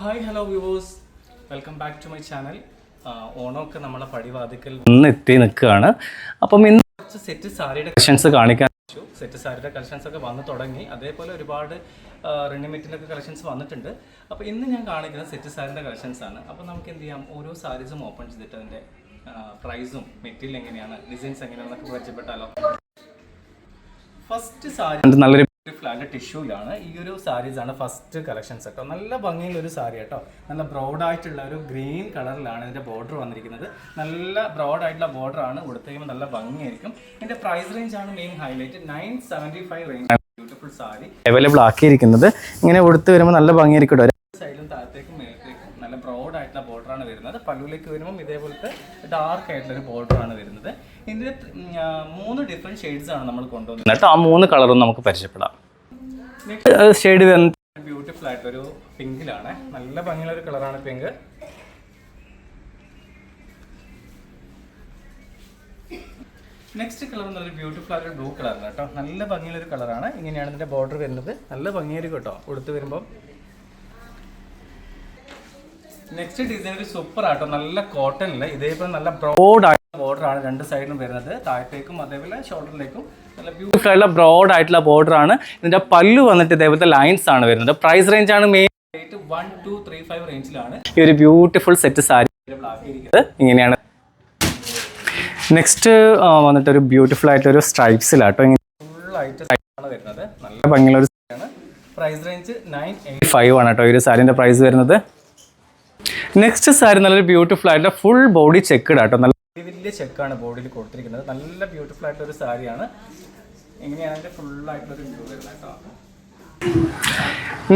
Hi hello viewers welcome back to my channel ഓണമൊക്കെ നമ്മളെ പടിവാതിക്കൽ ഇന്ന് എത്തി നിൽക്കുകയാണ്. അപ്പം ഇന്ന് കുറച്ച് സെറ്റ് സാരിയുടെ കളക്ഷൻസ് കാണിക്കാൻ സെറ്റ് സാരിയുടെ കളക്ഷൻസ് ഒക്കെ വന്ന് തുടങ്ങി. അതേപോലെ ഒരുപാട് റെഡിമെയ്ഡിന്റെ ഒക്കെ കളക്ഷൻസ് വന്നിട്ടുണ്ട്. അപ്പോൾ ഇന്ന് ഞാൻ കാണിക്കുന്ന സെറ്റ് സാരിയുടെ കളക്ഷൻസ് ആണ്. അപ്പോൾ നമുക്ക് എന്ത് ചെയ്യാം? ഓരോ സാരീസും ഓപ്പൺ ചെയ്തിട്ട് അതിന്റെ പ്രൈസും മെറ്റീരിയൽ എങ്ങനെയാണ് ഡിസൈൻസ് എങ്ങനെയാണെന്നൊക്കെ പരിചയപ്പെട്ടാലോ. ഫസ്റ്റ് സാരി നല്ലൊരു ബ്യൂട്ടിഫുൾ ടിഷ്യൂലാണ് ഈ ഒരു സാരീസ് ആണ് ഫസ്റ്റ് കളക്ഷൻസ് കേട്ടോ നല്ല ഭംഗിയുള്ള ഒരു സാരി കേട്ടോ നല്ല ബ്രോഡ് ആയിട്ടുള്ള ഒരു ഗ്രീൻ കളറിലാണ് ഇതിന്റെ ബോർഡർ വന്നിരിക്കുന്നത്. നല്ല ബ്രോഡ് ആയിട്ടുള്ള ബോർഡർ ആണ് കൊടുത്തേക്കും നല്ല ഭംഗിയായിരിക്കും. ഇതിന്റെ പ്രൈസ് റേഞ്ച് ആണ് main highlight nine seventy five range beautiful sari. Available ആക്കിയിരിക്കുന്നത്. ഇങ്ങനെ കൊടുത്ത് വരുമ്പോൾ നല്ല ഭംഗിയായിരിക്കും നല്ല ബ്രോഡ് ആയിട്ടുള്ള ബോർഡറാണ് ആണ് വരുന്നത്. പല്ലുവിലേക്ക് വരുമ്പം ഇതേപോലത്തെ ഡാർക്ക് ആയിട്ടുള്ള ഒരു ബോർഡറാണ് ആണ് വരുന്നത്. ഇതിന്റെ മൂന്ന് ഡിഫറെന്റ് ഷെയ്ഡ്സ് ആണ് നമ്മൾ കൊണ്ടുവന്നത്. ആ മൂന്ന് കളറും നമുക്ക് പരിചയപ്പെടാം. ഷെയ്ഡ് ബ്യൂട്ടിഫുൾ ആയിട്ടൊരു പിങ്കിലാണ്. നല്ല ഭംഗിയുള്ള ഒരു കളറാണ് പിങ്ക് നെക്സ്റ്റ് കളർ എന്ന് പറയുന്നത് ബ്യൂട്ടിഫുൾ ആയിട്ട് ബ്ലൂ കളറാണ് കേട്ടോ. നല്ല ഭംഗിയുള്ള ഒരു കളറാണ് ഇങ്ങനെയാണ് ഇതിന്റെ ബോർഡർ വരുന്നത്. നല്ല ഭംഗിയായിരിക്കും കേട്ടോ. കൊടുത്തു വരുമ്പോൾ നെക്സ്റ്റ് ഡിസൈൻ ഒരു സൂപ്പർ ആട്ടോ. നല്ല കോട്ടണിൽ ഇതേപോലെ നല്ല ബ്രോഡ് ആയിട്ടുള്ള ബോർഡർ ആണ് രണ്ട് സൈഡിലും വരുന്നത്. താഴത്തേക്കും അതേപോലെ ഷോൾഡറിലേക്കും നല്ല ബ്യൂട്ടിഫുൾ ആയിട്ടുള്ള ബ്രോഡ് ആയിട്ടുള്ള ബോർഡർ ആണ്. ഇതിന്റെ പല്ലു വന്നിട്ട് ഇതേപോലത്തെ ലൈൻസ് ആണ് വരുന്നത്. പ്രൈസ് റേഞ്ച് ആണ് main rate one two three five റേഞ്ചിലാണ് ഈ ഒരു ബ്യൂട്ടിഫുൾ സെറ്റ് സാരി ഇങ്ങനെയാണ്. നെക്സ്റ്റ് വന്നിട്ട് ഒരു ബ്യൂട്ടിഫുൾ ആയിട്ടുള്ള ഒരു സ്ട്രൈപ്സിലാട്ടോ ഇങ്ങനെ ഫുൾ ആയിട്ട് ആണ് വരുന്നത്. നല്ല ഭംഗിയുള്ള ഒരു സാരിയാണ് price range nine eight five ആണ് കേട്ടോ ഈ ഒരു സാരിന്റെ പ്രൈസ് വരുന്നത്. നെക്സ്റ്റ് സാരി നല്ലൊരു ബ്യൂട്ടിഫുൾ ആയിട്ടുള്ള ഫുൾ ബോഡി ചെക്കഡ് ആട്ടോ നല്ല വലിയ ചെക്കാണ് ബോഡിയിൽ കൊടുത്തിരിക്കുന്നത്. നല്ല ബ്യൂട്ടിഫുൾ ആയിട്ടുള്ള ഒരു സാരിയാണ് എങ്ങനെയാണ് ഫുൾ വ്യൂ വരുന്നത് കേട്ടോ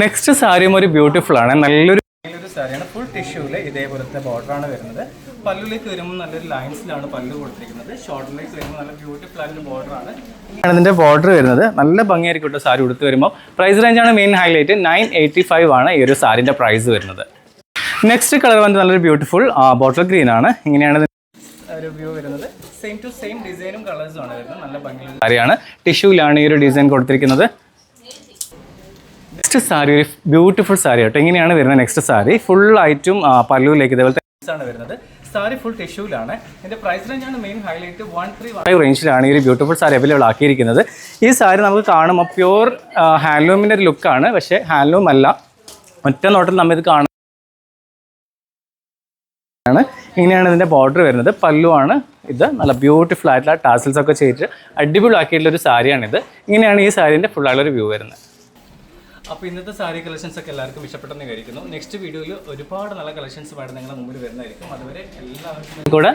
നെക്സ്റ്റ് സാരിയും ഒരു ബ്യൂട്ടിഫുൾ ആണ്. നല്ലൊരു നല്ലൊരു സാരിയാണ് ഫുൾ ടിഷ്യൂൽ ഇതേപോലത്തെ ബോർഡറാണ് ആണ് വരുന്നത്. പല്ലുലേക്ക് വരുമ്പോൾ നല്ലൊരു ലൈൻസിലാണ് പല്ലു കൊടുത്തിരിക്കുന്നത്. ഷോർട്ടിലേക്ക് വരുമ്പോൾ നല്ല ബ്യൂട്ടിഫുൾ ആയിട്ടുള്ള ബോർഡർ ആണ്. ആണ് ഇതിന്റെ ബോർഡർ വരുന്നത്. നല്ല ഭംഗിയായിരിക്കും സാരി ഉടുത്ത് വരുമ്പോൾ price റേഞ്ചാണ് main highlight nine eighty five ആണ് ഈ ഒരു സാരിന്റെ പ്രൈസ് വരുന്നത്. നെക്സ്റ്റ് കളർ വന്ന് നല്ലൊരു ബ്യൂട്ടിഫുൾ ബോട്ടിൽ ഗ്രീൻ ആണ്. ഇങ്ങനെയാണ് ഒരു വ്യൂ വരുന്നത്. സെയിം ടു സെയിം ഡിസൈനും ആണ് വരുന്നത്. നല്ല സാരിയാണ്. ടിഷ്യൂലാണ് ഈ ഒരു ഡിസൈൻ കൊടുത്തിരിക്കുന്നത്. നെക്സ്റ്റ് സാരി ഒരു ബ്യൂട്ടിഫുൾ സാരി കേട്ടോ ഇങ്ങനെയാണ് വരുന്നത് നെക്സ്റ്റ് സാരി. ഫുൾ ആയിട്ടും പല്ലൂരിലേക്ക് ഇതേപോലത്തെ ആണ് വരുന്നത്. സാരി ഫുൾ ടിഷ്യൂലാണ് ഇതിന്റെ പ്രൈസ് റേഞ്ച് ആണ് main highlight one three five റേഞ്ചിലാണ് ഈ ഒരു ബ്യൂട്ടിഫുൾ സാരി അവൈലബിൾ ആക്കിയിരിക്കുന്നത്. ഈ സാരി നമുക്ക് കാണുമ്പോൾ പ്യൂർ ഹാൻഡ്ലൂമിന്റെ ഒരു ലുക്കാണ് പക്ഷേ ഹാൻഡ്ലൂം അല്ല. ഒറ്റ നോട്ടം നമ്മൾ ഇത് കാണും ആണ്. ഇങ്ങനെയാണ് ഇതിന്റെ ബോർഡർ വരുന്നത്. പല്ലുവാണ് ഇത്. നല്ല ബ്യൂട്ടിഫുൾ ആയിട്ടുള്ള ടാസിൽസ് ഒക്കെ ചെയ്തിട്ട് അടിപൊളിയാക്കിയിട്ടുള്ള ഒരു സാരിയാണിത്. ഇങ്ങനെയാണ് ഈ സാരീന്റെ ഫുൾ ആയിട്ടുള്ള ഒരു വ്യൂ വരുന്നത്. അപ്പോൾ ഇന്നത്തെ സാരി കളക്ഷൻസ് ഒക്കെ എല്ലാവർക്കും ഇഷ്ടപ്പെട്ടെന്ന് വിചാരിക്കുന്നു. നെക്സ്റ്റ് വീഡിയോയിൽ ഒരുപാട് നല്ല കളക്ഷൻസ് പാടുന്ന നിങ്ങളുടെ മുമ്പിൽ വരുന്നതായിരിക്കും. അതുവരെ എല്ലാവർക്കും കൂടെ